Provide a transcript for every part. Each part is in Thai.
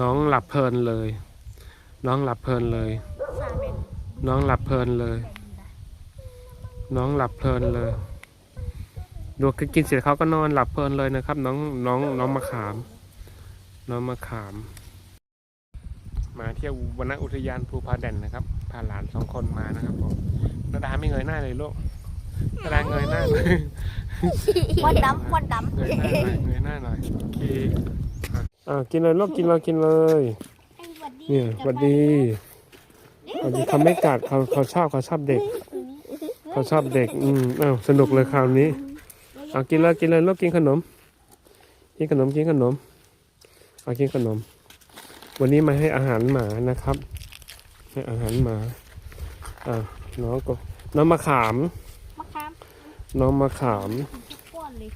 น้องหลับเพลินเลย น้องหลับเพลินเลยซาเบนน้องหลับเพลินเลย น้องหลับเพลินเลยดูกินเสร็จเขาก็นอนหลับเพลินเลยนะครับ น้องน้องน้องมะขาม น้องมะขาม มาเที่ยววนอุทยานภูผาแด่นนะครับพาหลานสองคนมานะครับผมนาดาไม่เงยหน้าเลยลูกนาดาเงยหน้าเลยควันดำควันดเงยหน้าหน่อยเงยหน้าหน่อยโอเค อะอ่ากินเลยลูกกินเลยกินเลยำเนี่ยสวัสดีสวัสดีเขาไม่กัดเขาเขาชอบเขาชอบเด็ก เขาชอบเด็กอืมอ้าวสนุกเลยคราวนี้เอากินเลยกินเลยลูกกินขนม กินขนมกินขนมเอากินขนม วันนี้มาให้อาหารหมานะครับ ให้อาหารหมาอ่าน้องก็น้องมะขามมะขามน้องมะขามทุกก้อนเลย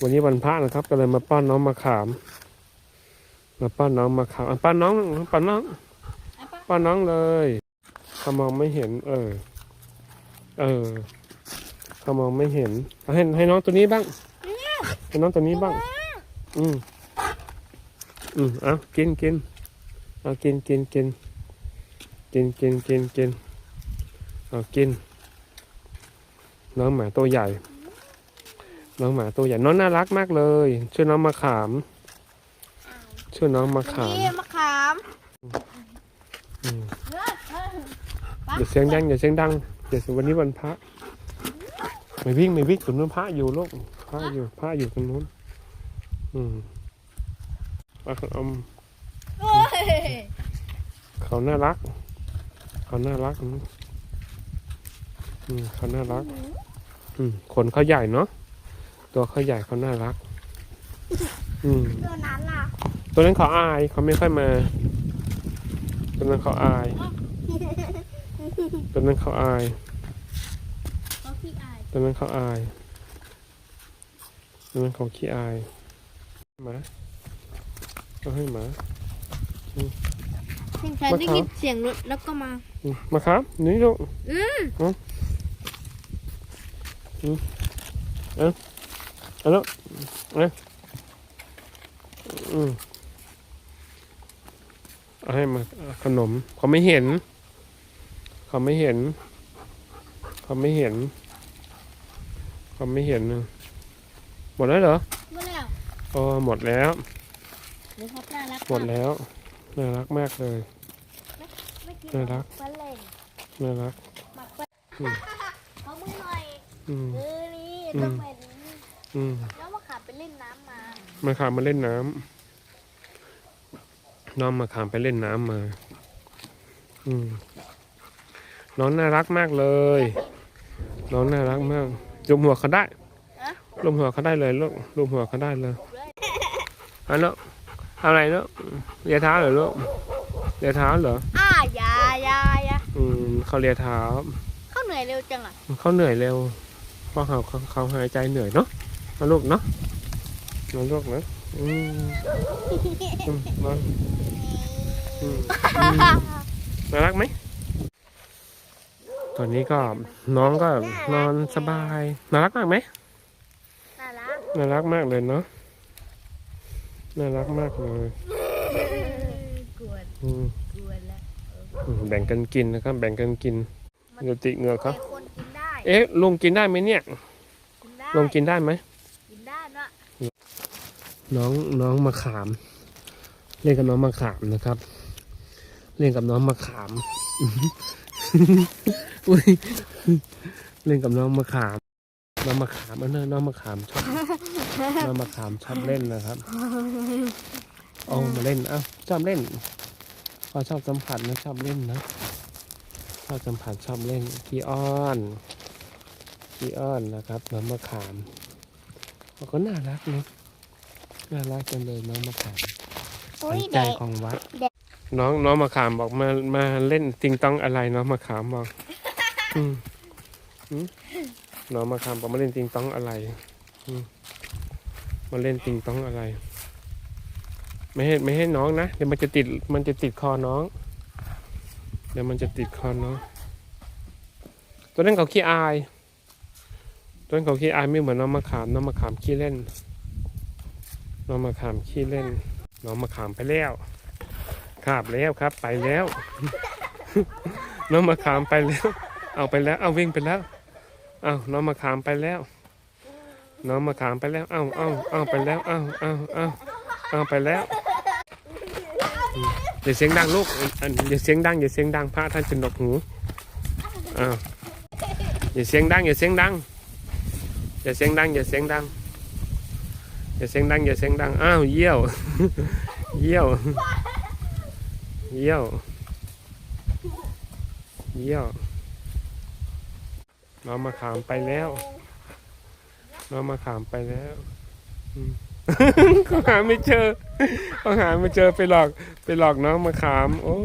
วันนี้วันพระนะครับ ก็เลยมาป้อนน้องมะขาม มาป้อนน้องมะขามป้อนน้องป้อนน้องไอ้ปะป้อนน้องเลยเขามองไม่เห็น เออ เออเขามองไม่เห็นให้ให้น้องตัวนี้บ้างให้น้องตัวนี้บ้าง อืมอืมเอากินกินเอากินกินกินกินกินกินกินเอากิน น้องหมาตัวใหญ่ น้องหมาตัวใหญ่น้องน่ารักมากเลยชื่อน้องมะขาม ชื่อน้องมะขามนี่มะขามอืมเออเอออย่าเสียงดังอย่าเสียงดังเดี๋ยววันนี้วันพระไม่วิ่งไม่วิ่งตรงนู้นพระอยู่ลูกพระอยู่พระอยู่ตรงนู้น อืมว่าเขาเอาโอ้ยเขาน่ารัก เขาน่ารักอืมอืมเขาน่ารัก อืมขนเขาใหญ่เนาะตัวเขาใหญ่เขาน่ารัก อืมตัวนั้นล่ะ ตัวนั้นเขาอายเขาไม่ค่อยมาตัวนั้นเขาอายตัวนั้นเขาอายเขาขี้อายตอนนั้นเขาอายตอนนั้นเขาขี้อายหมาก็ให้หมาเห็นฉันได้ยินเสียงรถแล้วก็มาอืมมาครับ นี่ลูกอืมเอาลูกเอาอืมเอา ให้มาเอาขนม เขาไม่เห็น เขาไม่เห็น เขาไม่เห็น เขาไม่เห็นนะหมดแล้วเหรอหมดแล้วอ๋อหมดแล้วเดี๋ยวเขาน่ารักหมดแล้วน่ารักมากเลยไม่กินน่ารักปลาเล่งน่ารักหมักปลาอืมเขามือหน่อยอืมเออนี่อืมต้องเป็นอืมแล้วมะขามไปเล่นน้ำมามาขามมาเล่นน้ำ น้องมาขามไปเล่นน้ำมา อืมน้องน่ารักมากเลย น้องน่ารักมากยกหัวเขาได้อะลมหัวเขาได้เลยลูกลมหัวเขาได้เลยเอันลูกทำอะไรลูกเลียเท้าเหรอลูกเลียเท้าเหรออ่ายายายาอืมเขาเลียเท้าเขาเหนื่อยเร็วจังอะเขาเหนื่อยเร็วเพราะเขาเขาเขาหายใจเหนื่อยเนาะนะลูกเนาะนะลูกนะ อืมอืมนอนอืมอืมน่ารักไหม ตอนนี้ก็น้องก็นอนสบาย น่ารักมากไหม น่ารักน่ารักมากเลยเนาะ น่ารักมากเลย กวนอืมกวนแล้วอืมแบ่งกันกินนะครับ แบ่งกันกินเดี๋ยวติเหงือกเขาแต่คนกินได้เอ๊ะลุงกินได้ไหมเนี่ย กินได้ลุงกินได้ไหม กินได้เนอะ น้องน้องมะขาม เล่นกับน้องมะขามนะครับ เล่นกับน้องมะขามอุ๊ยเล่นกับน้องมะขาม น้องมะขามอันนั้นน้องมะขามชอบน้องมะขามชอบเล่นนะครับเอามาเล่นเอ้าชอบเล่นพอชอบสัมผัสนะชอบเล่นนะชอบสัมผัสชอบเล่นขี้อ้อนขี้อ้อนนะครับน้องมะขามเขาก็น่ารักนะ น่ารักจังเลยน้องมะขามอุ้ขวัยญใจเด็กของวัดเด็กน้องน้องมะขามบอกมามาเล่นติงต้องอะไรน้องมะขามบอกอืมอืมน้องมะขามบอกมาเล่นติงต้องอะไรอืมมาเล่นติงต้องอะไร ไม่ให้ไม่ให้น้องนะเดี๋ยวมันจะติดมันจะติดคอน้อง เดี๋ยวมันจะติดคอน้องตัวนั้นเขาขี้อาย ตัวนั้นเขาขี้อายไม่เหมือนน้องมะขามน้องมะขามขี้เล่น น้องมะขามขี้เล่น น้องมะขามไปแล้วครับแล้วครับ ไปแล้ว น้องมะขามไปแล้ว เอาไปแล้ว เอาวิ่งไปแล้ว เอาน้องมะขามไปแล้ว น้องมะขามไปแล้ว เอาเอาเอาไปแล้ว เอาเอาเอาเอาไปแล้วอย่าเสียงดังลูกอย่าเสียงดังอย่าเสียงดังพระท่านจะหนกหูอ้าวอย่าเสียงดังอย่าเสียงดังอย่าเสียงดังอย่าเสียงดัง อย่าเสียงดังอย่าเสียงดังอ้าวเยี่ยว เยี่ยว เยี่ยว เยี่ยวน้องมาขามไปแล้วน้องมาขามไปแล้วเขาหาไม่เจอเขาหาไม่เจอไปหลอก ไปหลอกน้องมาขาม โอ้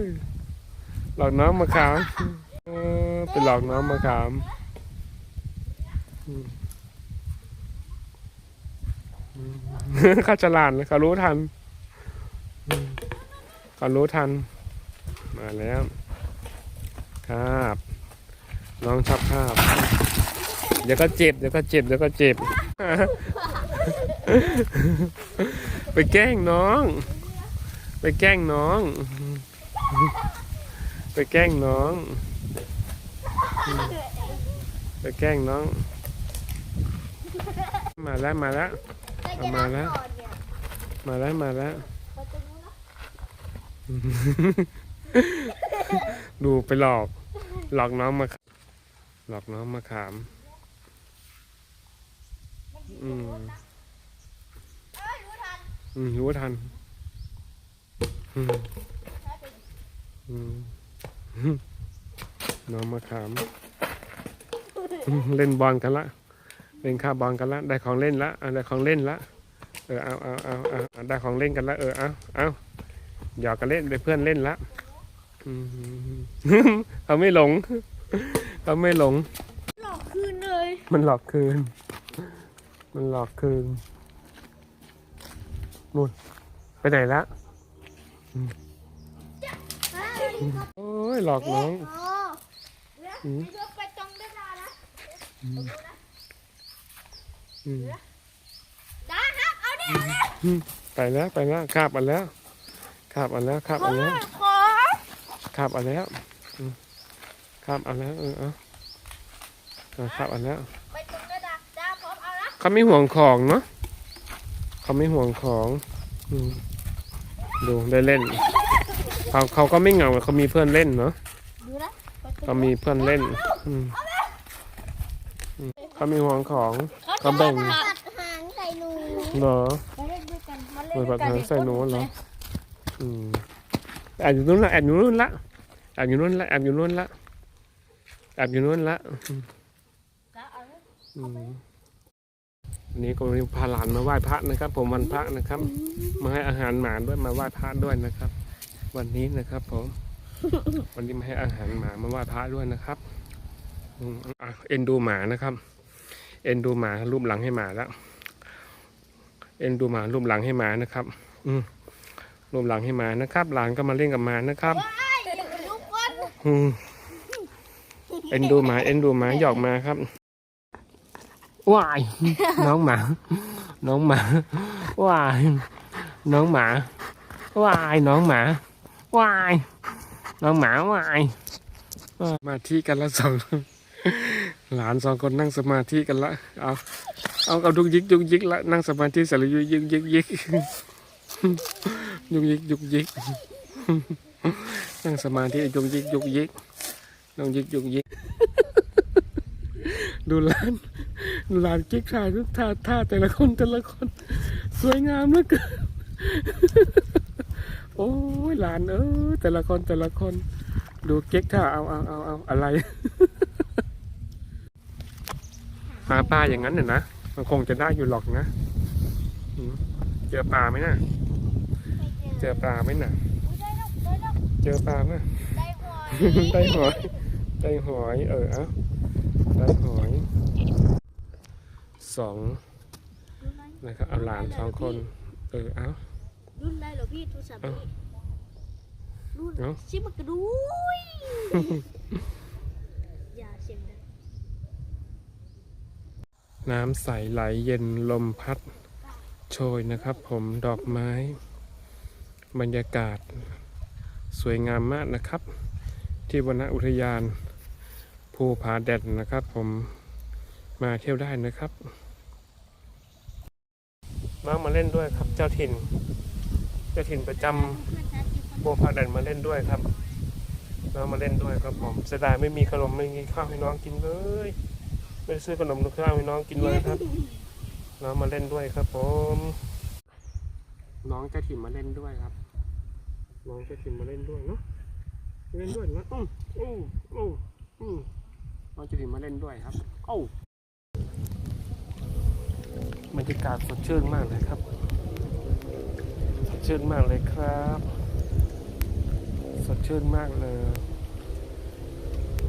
ยหลอกน้องมาขามเออไปหลอกน้องมาขามอืม ขาฉลาดเลยเขารู้ทันอืมเขารู้ทัน มาแล้วครับน้องชอบภาพเดี๋ยวก็เจ็บเดี๋ยวก็เจ็บเดี๋ยวก็เจ็บ ไปแกล้งน้อง ไปแกล้งน้อง ไปแกล้งน้อง ไปแกล้งน้อง มาแล้วมาแล้ว เอามาแล้ว มาแล้วมาแล้ว ดูไปหลอก หลอกน้องมาหลอกน้องมาขาม อืมอืมรู้ทันอืมอืมน้องมาขามอืมเล่นบอลกันละ เล่นข้าบอลกันละได้ของเล่นละอะได้ของเล่นละเออเอาเอาเอาเอาเอาได้ของเล่นกันละเออเอาเอาหยอกกันเล่นไปเพื่อนเล่นละอืมเขาไม่หลงเขาไม่หลง หลอกคืนเลย มันหลอกคืน มันหลอกคืนนู่นไปไหนละอืมโอ้ยหลอกน้องโอ้อืมยกไปตรงได้ดานะ ดาครับ เอาดิเอาดิไปแล้วไปแล้วคาบอันแล้วคาบอันแล้วคาบอันแล้วขอคาบอันแล้วอืมคาบอันแล้วเออเอาเอาคาบอันแล้วไปตรงได้ดาดาพร้อมเอานะเขาไม่ห่วงของเนาะเขาไม่ห่วงของดูได้เล่นเขาเขาก็ไม่เหงาเขามีเพื่อนเล่นเนาะเขามีเพื่อนเล่น อืม เขามีห่วงของเขาแบ่งตัดหางใส่หนูเหรอมาเล่นด้วยกันมาเล่นเปิดด้ปัวดยกันหางใส่หนูเหรออืมแอบอยู่นู้นละแอบอยู่นู้นละแอบอยู่นู้นละแอบอยู่นู้นละแอบอยู่นู้นละอืมดาเอานะอืมวันนี้ก็พาหลานมาไหว้พระนะครับ ผมวันพระนะครับ มาให้อาหารหมาด้วยมาไหว้พระด้วยนะครับ วันนี้นะครับ ผม วันนี้มาให้อาหารหมามาไหว้พระด้วยนะครับอืมอะเอ็นดูหมานะครับ เอ็นดูหมารูปหลังให้หมาแล้วเอ็นดูหมารูปหลังให้หมานะครับ อืมรูปหลังให้หมานะครับ หลานก็มาเล่นกับหมานะครับไอ้อย่าไปลุกก่อนอืมเอ็นดูหมาเอ็นดูหมาหยอกหมาครับว้ายน้องหมา น้องหมาว้ายน้องหมาว้ายน้องหมาว้ายน้องหมาว้ายสมาธิกันละสอง หลานสองคนนั่งสมาธิกันละ เอา เอาเอาดุกยิกดุกยิกละนั่งสมาธิเสร็จแล้วยุกยิกยิกยิกยุกยิกยุกยิกนั่งสมาธิยุกยิกยุกยิกน้องยิกยุกยิกดูหลานดูหลานกิ๊กถ่ายทุกท่าท่าแต่ละคนแต่ละคน สวยงามเหลือเกินโอ้ยหลานเออแต่ละคนแต่ละคน ดูเก๊กท่าเอาเอาเอาเอาอะไร หาปลาอย่างนั้นน่ะนะมันคงจะได้อยู่หรอกนะอืมเจอปลาไหมน่ะเจอปลาไหมน่ะอุ๊ยได้แล้วได้แล้วเจอปลาไหมได้หอยได้หอยได้หอยเออเอาได้หอยสองรุ่นไหนนะครับเอาหลานสองคน เออเอารุ่นได้เหรอพี่โทรศัพท์เอ้าพี่รุ่นเอ้าชิมันกระดุยอย่าเสียงดัง น้ำใสไหลเย็นลมพัด โชยนะครับผมดอกไม้ บรรยากาศ สวยงามมากนะครับ ที่วนอุทยาน ภูผาแดดนะครับ ผมมาเที่ยวได้นะครับน้องมาเล่นด้วยครับ เจ้าถิ่น เจ้าถิ่นประจำภูผาแดดมาเล่นด้วยครับน้องมาเล่นด้วยครับผมเสียดายไม่มีขนมไม่มีข้าวให้น้องกินเลย ไม่ได้ซื้อขนมข้าวให้น้องกินเลยครับ น้องมาเล่นด้วยครับผม น้องจ้าถิ่นมาเล่นด้วยครับ น้องจ้าถิ่นมาเล่นด้วยเนาะเล่นด้วยนะอืมอืมอืมอืมน้องจ้าถิ่นมาเล่นด้วยครับเอ้บรรยากาศสดชื่นมากเลยครับสดชื่นมากเลยครับ สดชื่นมากเลย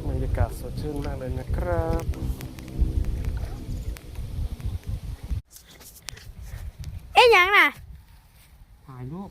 บรรยากาศสดชื่นมากเลยนะครับ เอ๊ะ ยังน่ะถ่ายรูป